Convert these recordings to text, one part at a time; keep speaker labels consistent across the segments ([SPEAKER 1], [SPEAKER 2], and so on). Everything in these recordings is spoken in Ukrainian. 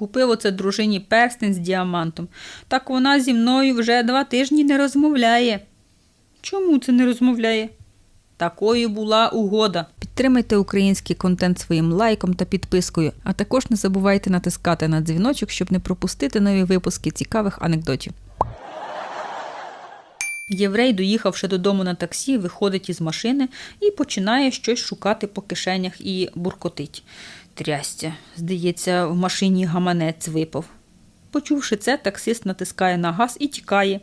[SPEAKER 1] Купив оце дружині перстень з діамантом. Так вона зі мною вже два тижні не розмовляє. Чому це не розмовляє? Такою була угода. Підтримайте український контент своїм лайком та підпискою, а також не забувайте натискати на дзвіночок, щоб не пропустити нові випуски цікавих анекдотів. Єврей, доїхавши додому на таксі, виходить із машини і починає щось шукати по кишенях і буркотить. Трястя, здається, в машині гаманець випав. Почувши це, таксист натискає на газ і тікає.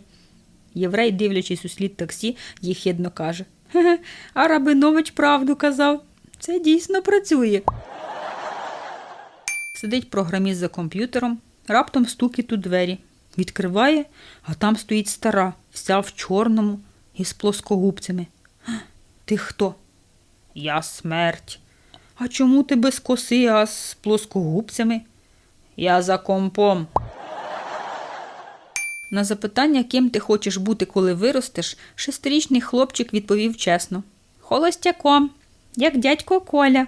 [SPEAKER 1] Єврей, дивлячись у слід таксі, їхідно каже: Хе-хе, а Рабинович правду казав. Це дійсно працює. Сидить програміст за комп'ютером, раптом стукіт у двері. Відкриває, а там стоїть стара, вся в чорному і з плоскогубцями. Ти хто? Я смерть. А чому ти без коси, а з плоскогубцями? Я за компом. На запитання, ким ти хочеш бути, коли виростеш, шестирічний хлопчик відповів чесно: Холостяком, як дядько Коля.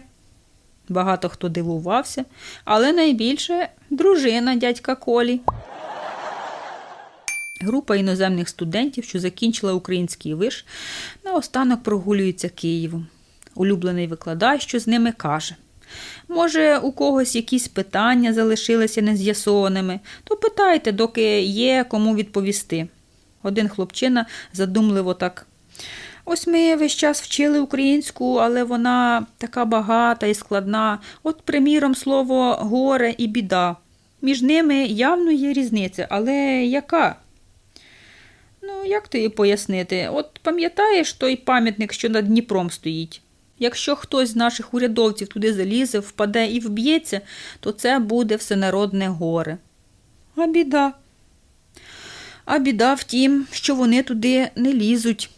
[SPEAKER 1] Багато хто дивувався, але найбільше дружина дядька Колі. Група іноземних студентів, що закінчила український виш, наостанок прогулюється Києвом. Улюблений викладач, що з ними каже. Може, у когось якісь питання залишилися нез'ясованими, то питайте, доки є кому відповісти. Один хлопчина задумливо так. Ось ми весь час вчили українську, але вона така багата і складна. От, приміром, слово горе і біда. Між ними явно є різниця, але яка? Ну, як тобі пояснити? От пам'ятаєш той пам'ятник, що над Дніпром стоїть? Якщо хтось з наших урядовців туди залізе, впаде і вб'ється, то це буде всенародне горе. А біда. А біда в тім, що вони туди не лізуть.